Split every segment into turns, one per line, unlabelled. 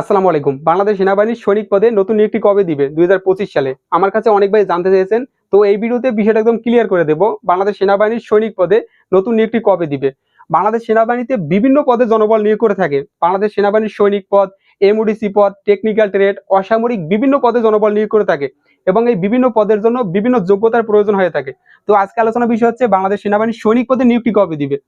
আসসালামু আলাইকুম। বাংলাদেশ সেনাবাহিনীর সৈনিক পদে নতুন নিয়োগটি কবে দিবে? দুই হাজার পঁচিশ সালে। আমার কাছে অনেক ভাই জানতে চেয়েছেন, তো এই ভিডিওতে বিষয়টা একদম ক্লিয়ার করে দেব। বাংলাদেশ সেনাবাহিনীর সৈনিক পদে নতুন নিয়োগটি কবে দিবে? বাংলাদেশ সেনাবাহিনীতে বিভিন্ন পদে জনবল নিয়োগ করে থাকে। বাংলাদেশ সেনাবাহিনীর সৈনিক পদ এমওডিসি পদ টেকনিক্যাল ট্রেড অসামরিক বিভিন্ন পদে জনবল নিয়োগ করে থাকে এবং এই বিভিন্ন পদের জন্য বিভিন্ন যোগ্যতার প্রয়োজন হয়ে থাকে। তো আজকে আলোচনা বিষয় হচ্ছে বাংলাদেশ সেনাবাহিনীর সৈনিক পদে নিয়োগটি কবে দিবে?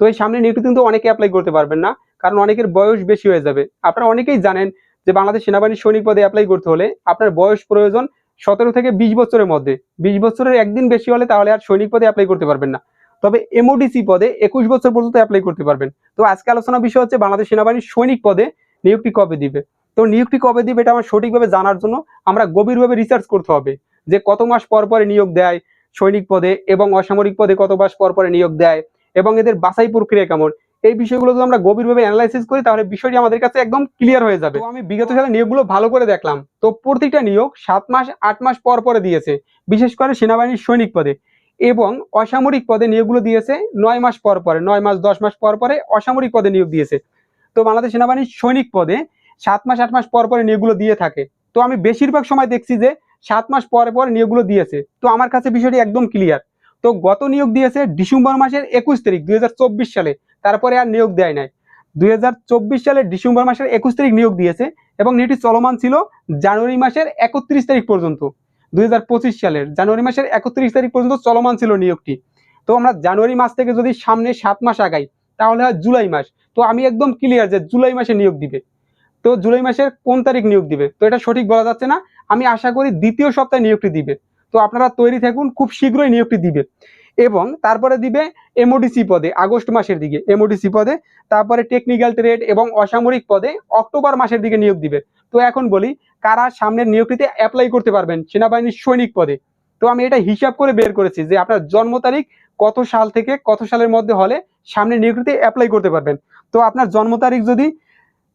তো এই সামনে নিয়োগটি কিন্তু অনেকে অ্যাপ্লাই করতে পারবেন না। কারণ অনেকের বয়স বেশি হয়ে যাবে। আপনারা অনেকেই জানেন যে বাংলাদেশ সেনাবাহিনীর সৈনিক পদে অ্যাপ্লাই করতে হলে আপনার বয়স প্রয়োজন সতেরো থেকে বিশ বছরের মধ্যে। বিশ বছরের একদিন বেশি হলে তাহলে আর সৈনিক পদে অ্যাপ্লাই করতে পারবেন না। তবে এমওডিসি পদে একুশ বছর পর্যন্ত অ্যাপ্লাই করতে পারবেন। তো আজকে আলোচনা বিষয় হচ্ছে বাংলাদেশ সেনাবাহিনীর সৈনিক পদে নিয়োগটি কবে দিবে? তো নিয়োগটি কবে দিবে এটা আমার সঠিকভাবে জানার জন্য আমরা গভীরভাবে রিসার্চ করতে হবে যে কত মাস পর পরে নিয়োগ দেয় সৈনিক পদে এবং অসামরিক পদে কত মাস পর পরে নিয়োগ দেয় এবং এদের বাছাই প্রক্রিয়া কেমন? এই বিষয়গুলো যদি আমরা গভীরভাবে অ্যানালাইসিস করি তাহলে বিষয়টি আমাদের কাছে একদম ক্লিয়ার হয়ে যাবে। তো আমি বিগত সালে নিয়োগগুলো ভালো করে দেখলাম। তো প্রতিটা নিয়োগ সাত মাস আট মাস পর পরে দিয়েছে বিশেষ করে সেনাবাহিনীর সৈনিক পদে। এবং অসামরিক পদে নিয়োগগুলো দিয়েছে নয় মাস পর পরে নয় মাস দশ মাস পর পরে অসামরিক পদে নিয়োগ দিয়েছে। তো বাংলাদেশ সেনাবাহিনীর সৈনিক পদে সাত মাস আট মাস পর পরে নিয়োগগুলো দিয়ে থাকে। তো আমি বেশিরভাগ সময় দেখছি যে সাত মাস পরে পরে নিয়োগগুলো দিয়েছে। তো আমার কাছে বিষয়টি একদম ক্লিয়ার তো গত নিয়োগ দিয়েছে ডিসেম্বর মাসের একুশ তারিখ দুই হাজার চব্বিশ সালে। তারপরে আর নিয়োগ দেয় নাই। দুই হাজার চব্বিশ সালের ডিসেম্বর মাসের একুশ তারিখ নিয়োগ দিয়েছে এবং নিয়োগটি চলমান ছিল জানুয়ারি মাসের একত্রিশ তারিখ পর্যন্ত। দুই হাজার পঁচিশ সালের জানুয়ারি মাসের একত্রিশ তারিখ পর্যন্ত চলমান ছিল নিয়োগটি। তো আমরা জানুয়ারি মাস থেকে যদি সামনে সাত মাস আগাই, তাহলে হয় জুলাই মাস। তো আমি একদম ক্লিয়ার যে জুলাই মাসে নিয়োগ দিবে। তো জুলাই মাসের কোন তারিখ নিয়োগ দিবে? তো এটা সঠিক বলা যাচ্ছে না। আমি আশা করি দ্বিতীয় সপ্তাহে নিয়োগটি দিবে। তো আপনারা তৈরি থাকুন, খুব শীঘ্রই নিয়োগটি দিবে। এবং তারপরে দিবে এমওডিসি পদে, আগস্ট মাসের দিকে এমওডিসি পদে, তারপরে টেকনিক্যাল ট্রেড এবং অসামরিক পদে অক্টোবর মাসের দিকে নিয়োগ দিবে। তো এখন বলি, কারা সামনের নিয়োগটিতে অ্যাপ্লাই করতে পারবেন সেনাবাহিনীর সৈনিক পদে? তো আমি এটা হিসাব করে বের করেছি যে আপনার জন্ম তারিখ কত সাল থেকে কত সালের মধ্যে হলে সামনের নিয়োগটিতে অ্যাপ্লাই করতে পারবেন। তো আপনার জন্ম তারিখ যদি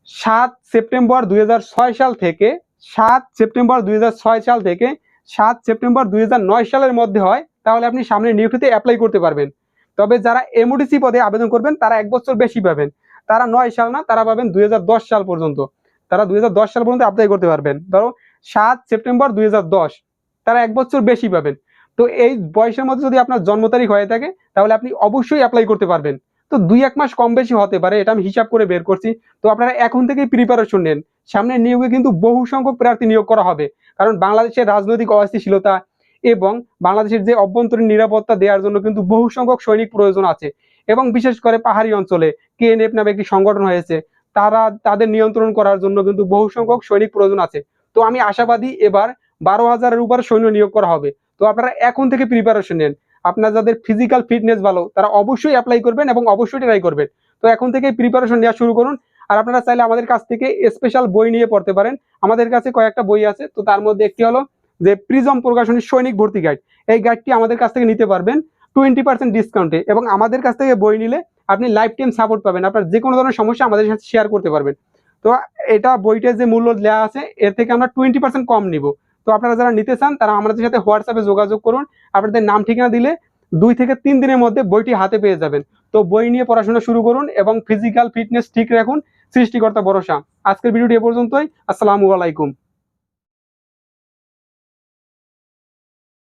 সাত সেপ্টেম্বর দুই হাজার ছয় সাল থেকে, সাত সেপ্টেম্বর দুই হাজার ছয় সাল থেকে সাত সেপ্টেম্বর দুই হাজার নয় সালের মধ্যে হয় তাহলে আপনি সামনে নিয়োগটিতে অ্যাপ্লাই করতে পারবেন। তবে যারা এমওডিসি পদে আবেদন করবেন, তারা এক বছর বেশি পাবেন। তারা নয় সাল না, তারা পাবেন দুই সাল পর্যন্ত। তারা দুই সাল পর্যন্ত অ্যাপ্লাই করতে পারবেন। ধরো সাত সেপ্টেম্বর দুই তারা এক বছর বেশি পাবেন। তো এই বয়সের মধ্যে যদি আপনার জন্ম তারিখ হয়ে থাকে, তাহলে আপনি অবশ্যই অ্যাপ্লাই করতে পারবেন। তো দুই এক মাস কম বেশি হতে পারে, এটা আমি হিসাব করে বের করছি। তো আপনারা এখন থেকেই প্রিপারেশন নেন। সামনের নিয়োগে কিন্তু বহু সংখ্যক প্রার্থী নিয়োগ করা হবে। কারণ বাংলাদেশের রাজনৈতিক অস্থিতিশীলতা এবং বাংলাদেশের যে অভ্যন্তরীণ নিরাপত্তা দেওয়ার জন্য কিন্তু বহু সংখ্যক সৈনিক প্রয়োজন আছে। এবং বিশেষ করে পাহাড়ি অঞ্চলে কেএনএফ নামে একটি সংগঠন হয়েছে, তারা তাদের নিয়ন্ত্রণ করার জন্য কিন্তু বহু সংখ্যক সৈনিক প্রয়োজন আছে। তো আমি আশাবাদী এবার বারো হাজারের উপর সৈন্য নিয়োগ করা হবে। তো আপনারা এখন থেকে প্রিপারেশন নেন। আপনার যাদের ফিজিক্যাল ফিটনেস ভালো, তারা অবশ্যই অ্যাপ্লাই করবেন এবং অবশ্যই ট্রাই করবেন। তো এখন থেকে প্রিপারেশন নেওয়া শুরু করুন। আর আপনারা চাইলে আমাদের কাছ থেকে স্পেশাল বই নিয়ে পড়তে পারেন। আমাদের কাছে কয়েকটা বই আছে। তো তার মধ্যে একটি হলো যে প্রিজম প্রকাশনী সৈনিক ভর্তি গাইড এই গাইডটি আমাদের কাছ থেকে নিতে পারবেন। টোয়েন্টি পার্সেন্ট ডিসকাউন্টে এবং আমাদের কাছ থেকে বই নিলে আপনি লাইফ টাইম সাপোর্ট পাবেন। আপনার যে কোনো ধরনের সমস্যা আমাদের সাথে শেয়ার করতে পারবেন। তো এটা বইটার যে মূল্য দেওয়া আছে, এর থেকে আমরা টোয়েন্টি পার্সেন্ট কম নিব। তো আপনারা যারা নিতে চান, তারা আমাদের সাথে হোয়াটসঅ্যাপে যোগাযোগ করুন। আপনাদের নাম ঠিকানা দিলে দুই থেকে তিন দিনের মধ্যে বইটি হাতে পেয়ে যাবেন। তো বই নিয়ে পড়াশোনা শুরু করুন এবং ফিজিক্যাল ফিটনেস ঠিক রাখুন। সৃষ্টিকর্তা ভরসা। আজকের ভিডিওটি এ পর্যন্তই। আসসালামু আলাইকুম।